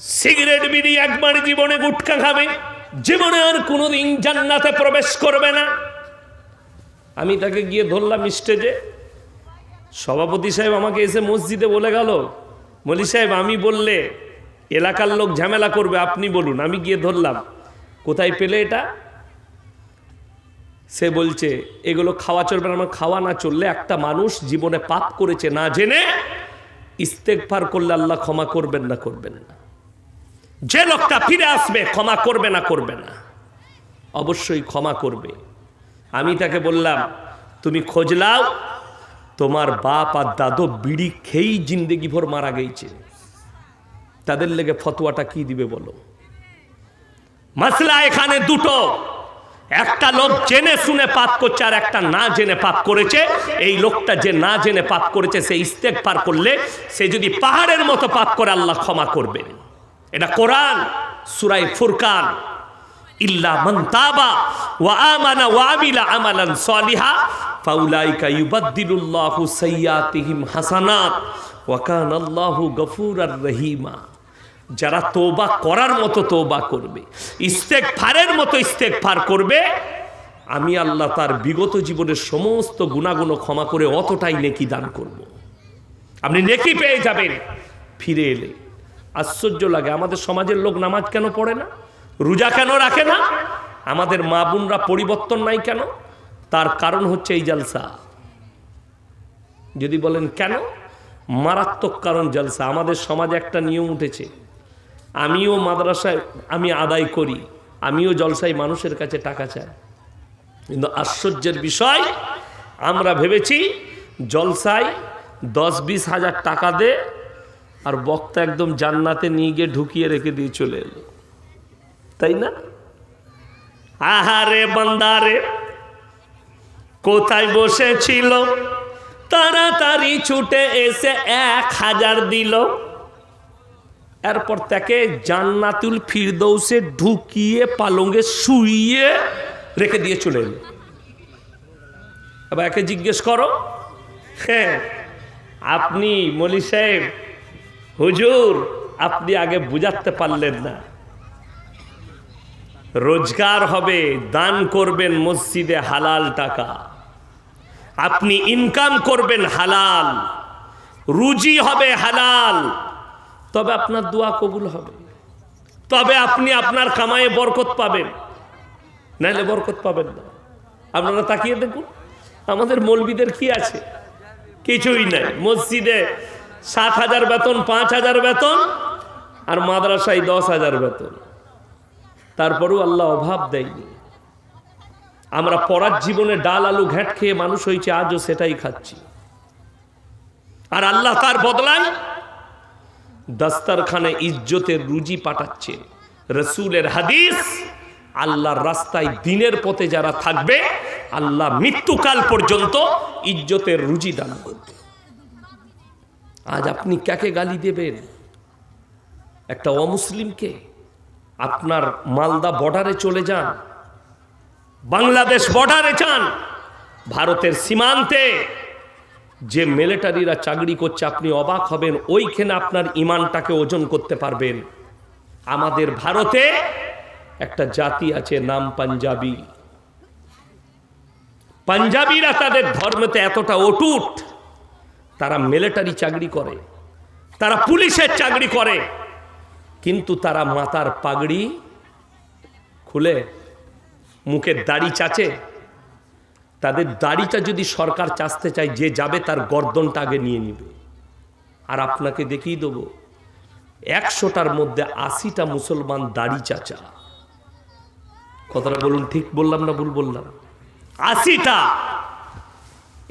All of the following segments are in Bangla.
সিগারেট বিড়ি একবার জীবনে গুটকা খাবে, জীবনে আর কোনোদিন জান্নাতে প্রবেশ করবে না। আমি তাকে গিয়ে ধরলাম স্টেজে সভাপতি সাহেব আমাকে এসে মসজিদে বলে গেল মলি সাহেব, আমি বললে এলাকার লোক ঝামেলা করবে, আপনি বলুন। আমি গিয়ে ধরলাম, কোথায় পেলে এটা? সে বলছে, এগুলো খাওয়া চলবে না। আমার খাওয়া না চললে একটা মানুষ জীবনে পাপ করেছে না জেনে ইস্তেকফার করলে আল্লাহ ক্ষমা করবেন না করবেন না। যে লোকটা ফিরে আসবে, ক্ষমা করবে না করবে না। অবশ্যই ক্ষমা করবে। আমি তাকে বললাম, তুমি খোঁজলাও তোমার বাপ আর দাদু বিড়ি খেয়েই জিন্দেগি ভর মারা গেছে। তাদের লেগে ফতোয়াটা কি দিবে বলো? মাসলা এখানে দুটো। একটা লোক জেনে শুনে পাপ করছে আর একটা না জেনে পাপ করেছে। এই লোকটা যে না জেনে পাপ করেছে, সে ইস্তেক পার করলে সে যদি পাহাড়ের মতো পাপ করে, আল্লাহ ক্ষমা করবেন। এটা কোরআন সুরাই ফুরকান। ইল্লা ওয়া ওয়া সালিহা হাসানাত রহিমা। যারা তোবা করার মতো তোবা করবে ইস্তেক ফারের মতো ইস্তেক ফার করবে, আমি আল্লাহ তার বিগত জীবনের সমস্ত গুণাগুণ ক্ষমা করে অতটাই নেকি দান করব। আপনি নেকি পেয়ে যাবেন, ফিরে এলে। আশ্চর্য লাগে। আমাদের সমাজের লোক নামাজ কেন পড়ে না? রোজা কেন রাখে না? আমাদের মা বোনরা পরিবর্তন নাই কেন? তার কারণ হচ্ছে এই জালসা। যদি বলেন কেন? মারাত্মক কারণ জলসা। আমাদের সমাজে একটা নিয়ম উঠেছে। আমিও মাদ্রাসায়, আমি আদায় করি। আমিও জলসায় মানুষের কাছে টাকা চাই। কিন্তু আশ্চর্যের বিষয়, আমরা ভেবেছি জলসায় দশ বিশ হাজার টাকা দে আর বক্তা একদম জান্নাতে নিয়ে গিয়ে ঢুকিয়ে রেখে দিয়ে চলে এলো। তাই না? আহারে বান্দারে কোথায় বসেছিল? তাড়াতাড়ি ছুটে এসে এক হাজার দিল। এরপর তাকে জান্নাতুল ফিরদৌসে ঢুকিয়ে পালঙ্গে শুইয়ে রেখে দিয়ে চলে এলো। এবার একে জিজ্ঞেস করো হ্যাঁ আপনি মলি সাহেব হুজুর, আপনি আগে বুঝাতে পারলেন না। রোজগার হবে, দান করবেন মসজিদে হালাল টাকা। আপনি ইনকাম করবেন হালাল। রুজি হবে হালাল। তবে আপনার দোয়া কবুল হবে। তবে আপনি আপনার কামায়ে বরকত পাবেন। নাহলে বরকত পাবেন না। আপনারা তাকিয়ে দেখুন, আমাদের মৌলবিদের কি আছে? কিছুই নাই। মসজিদে সাত হাজার বেতন, পাঁচ হাজার বেতন আর মাদ্রাসায় দশ হাজার বেতন। তারপরেও আল্লাহ অভাব দেয়নি। আমরা পড়ার জীবনে ডাল, আলু, ঘ্যাট খেয়ে মানুষ হয়েছে, আজও সেটাই খাচ্ছি। আর আল্লাহ তার বদলায় দাস্তারখানে ইজ্জতের রুজি পাঠাচ্ছে। রসুলের হাদিস, আল্লাহর রাস্তায় দিনের পথে যারা থাকবে, আল্লাহ মৃত্যুকাল পর্যন্ত ইজ্জতের রুজি দান করবে। আজ আপনি কাকে গালি দেবেন? একটা অমুসলিমকে? আপনার মালদা বর্ডারে চলে যান। বাংলাদেশ বর্ডারে যান। ভারতের সীমান্তে। যে মিলিটারিরা চাকরি করছে, আপনি অবাক হবেন, ওইখানে আপনার ইমানটাকে ওজন করতে পারবেন। আমাদের ভারতে একটা জাতি আছে, নাম পাঞ্জাবি। পাঞ্জাবিরা তাদের ধর্মেতে এতটা অটুট। তারা মিলিটারি চাকরি করে, তারা পুলিশের চাকরি করে, কিন্তু তারা মাথার পাগড়ি খুলে মুখের দাড়ি চাচে। তাদের দাড়িটা যদি সরকার চাচতে চায়, যে যাবে তার গর্দনটা আগে নিয়ে নিবে। আর আপনাকে দেখিয়ে দেবো, একশোটার মধ্যে আশিটা মুসলমান দাড়ি চাচা। কথাটা বলুন, ঠিক বললাম না ভুল বললাম? আশিটা!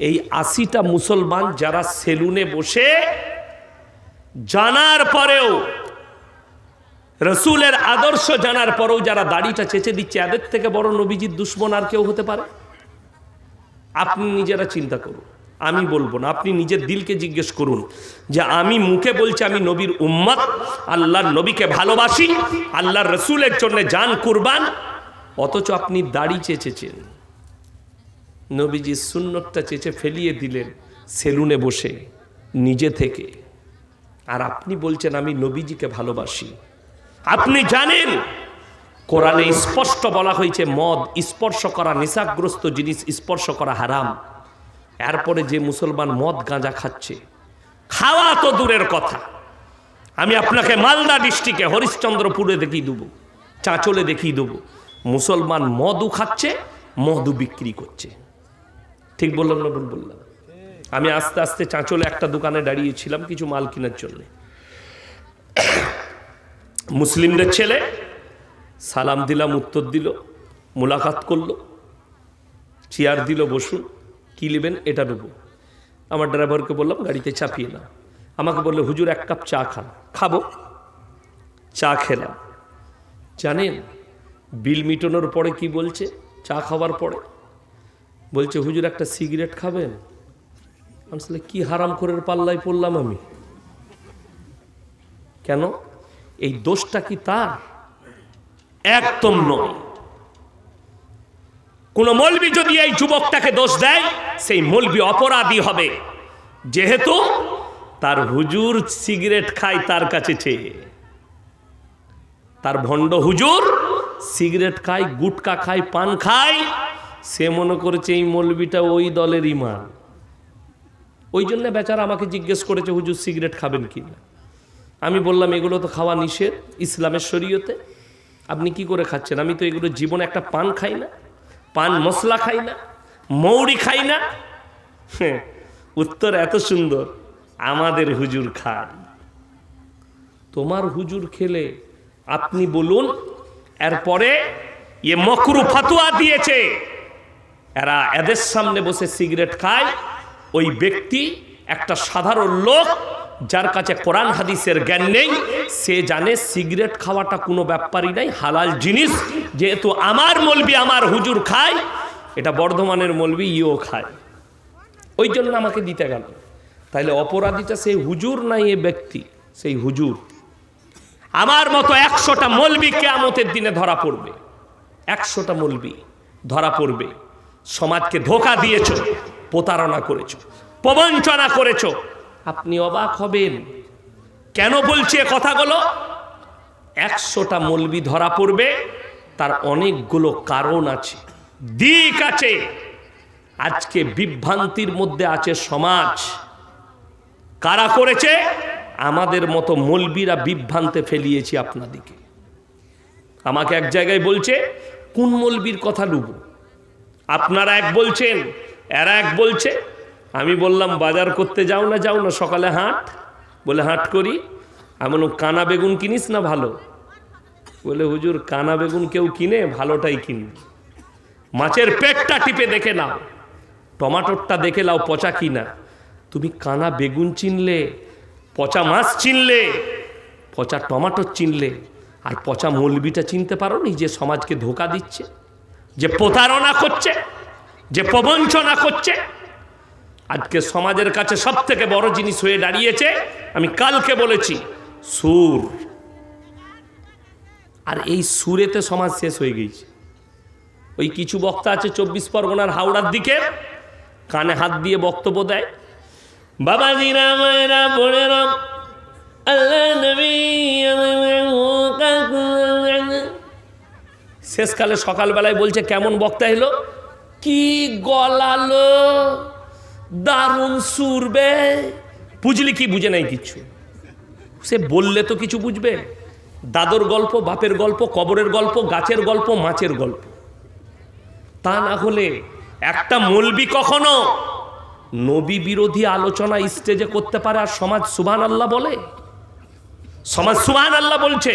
এই আশিটা মুসলমান যারা সেলুনে বসে জানার পরেও, রসুলের আদর্শ জানার পরেও যারা দাড়িটা চেঁচে দিচ্ছে, এদের থেকে বড় নবীজির দুশ্মন আর কেউ হতে পারে? আপনি নিজেরা চিন্তা করুন। আমি বলব না, আপনি নিজের দিলকে জিজ্ঞেস করুন যে আমি মুখে বলছি আমি নবীর উম্মত, আল্লাহর নবীকে ভালোবাসি, আল্লাহর রসুলের জন্য যান কুরবান, অথচ আপনি দাড়ি চেঁচেছেন। নবীজি সুন্নতটা চেঁচে ফেলিয়ে দিলেন সেলুনে বসে, নিজে থেকে। আর আপনি বলছেন, আমি নবীজিকে ভালোবাসি। আপনি জানেন, কোরআনে স্পষ্ট বলা হয়েছে, মদ স্পর্শ করা নেশাগ্রস্ত জিনিস স্পর্শ করা হারাম। এরপরে যে মুসলমান মদ গাঁজা খাচ্ছে, খাওয়া তো দূরের কথা। আমি আপনাকে মালদা ডিস্ট্রিক্টে, হরিশ্চন্দ্রপুরে দেখিয়ে দেবো, চাঁচলে দেখিয়ে দেবো। মুসলমান মদও খাচ্ছে, মদও বিক্রি করছে। ঠিক বললাম না, ভুল বললাম? আমি আস্তে আস্তে চাঁচলে একটা দোকানে দাঁড়িয়েছিলাম কিছু মাল কেনার জন্যে। মুসলিমদের ছেলে সালাম দিলাম, উত্তর দিল, মোলাকাত করল, চেয়ার দিল, বসুন, কি নেবেন এটা নেব। আমার ড্রাইভারকে বললাম, গাড়িতে চাপিয়ে না আমাকে বলল, হুজুর, এক কাপ চা খান। খাব। চা খেলাম। জানেন, বিল মিটানোর পরে কি বলছে? চা খাওয়ার পরে? বলছে, হুজুর, একটা সিগারেট খাবেন? আসলে কি হারাম করে পাল্লায় পড়লাম আমি? কেন? এই দোষটা কি তার? একদম নয়। কোন মলবি যদি এই যুবকটাকে দোষ দেয়, সেই মলবি অপরাধী হবে। যেহেতু তার হুজুর সিগারেট খায় তার কাছে তার ভণ্ড হুজুর সিগারেট খায়, গুটকা খায়, পান খায় সে মনে করেছে এই মলবিটা ওই দলের ইমান ওই জন্য বেচারা আমাকে জিজ্ঞেস করেছে হুজুর সিগারেট খাবেন কি না? আমি বললাম এগুলো তো খাওয়া নিষেধ ইসলামের শরীয়তে। আপনি কি করে খাচ্ছেন? আমি তো এগুলো জীবনে একটা পান খাই না পান মশলা খাই না মৌরি খাই না। হ্যাঁ, উত্তর এত সুন্দর আমাদের হুজুর খান। তোমার হুজুর খেলে আপনি বলুন এরপরে এ মকরু ফাতুয়া দিয়েছে। এরা এদের সামনে বসে সিগারেট খায়। ওই ব্যক্তি একটা সাধারণ লোক, যার কাছে কোরআন হাদিসের জ্ঞান নেই। সে জানে সিগারেট খাওয়াটা কোনো ব্যাপারই নাই, হালাল জিনিস। যেহেতু আমার মলবি আমার হুজুর খায়, এটা বর্ধমানের মলবি, ইও খায়। ওই জন্য আমাকে দিতে গেল। তাইলে অপরাধীটা সেই হুজুর নাই এ ব্যক্তি? সেই হুজুর। আমার মতো একশোটা মলবি কেয়ামতের দিনে ধরা পড়বে। একশোটা মলবি ধরা পড়বে। সমাজকে ধোকা দিয়েছ, প্রতারণা করেছ, প্রবঞ্চনা করেছ। আপনি অবাক হবেন। কেন বলছি এ কথাগুলো? একশোটা মলবি ধরা পড়বে, তার অনেকগুলো কারণ আছে, দিক আছে। আজকে বিভ্রান্তির মধ্যে আছে সমাজ। কারা করেছে? আমাদের মতো মলবিরা বিভ্রান্তে ফেলিয়েছি আপনাদিকে। আমাকে এক জায়গায় বলছে, কোন মলবির কথা লুব? আপনারা এক বলছেন, এরা এক বলছে, আমি বললাম, বাজার করতে যাও না যাও না, সকালে হাট। বলে, হাট করি। আমি কানা বেগুন কিনিস না ভালো? বলে, হুজুর, কানা বেগুন কেউ কিনে, ভালোটাই কিনবে। মাছের পেটটা টিপে দেখে নাও। টমাটোরটা দেখে নাও, পচা কিনা। তুমি কানা বেগুন চিনলে, পচা মাছ চিনলে, পচা টমাটোর চিনলে, আর পচা মলবিটা চিনতে পারো নি যে সমাজকে ধোকা দিচ্ছে? যে প্রতারণা করছে, যে প্রবঞ্চনা করছে, আজকে সমাজের কাছে সব থেকে বড় জিনিস হয়ে দাঁড়িয়েছে, আমি কালকে বলেছি, সুর। আর এই সুরেতে সমাজ শেষ হয়ে গেছে ওই কিছু বক্তা আছে চব্বিশ পরগনার হাওড়ার দিকে, কানে হাত দিয়ে বক্তব্য দেয় মায়েরা বোনেরা শেষকালে সকালবেলায় বলছে, কেমন বক্তা এলো? কি গলালো? দারুণ সুরবে। বুঝলি কি বুঝে নাই কিছু? সে বললে তো কিছু বুঝবে। দাদর গল্প, বাপের গল্প, কবরের গল্প, গাছের গল্প, মাছের গল্প। তা না হলে একটা মলবি কখনো নবী বিরোধী আলোচনা স্টেজে করতে পারে আর সমাজ সুবান আল্লাহ বলে? সমাজ সুবান আল্লাহ বলছে।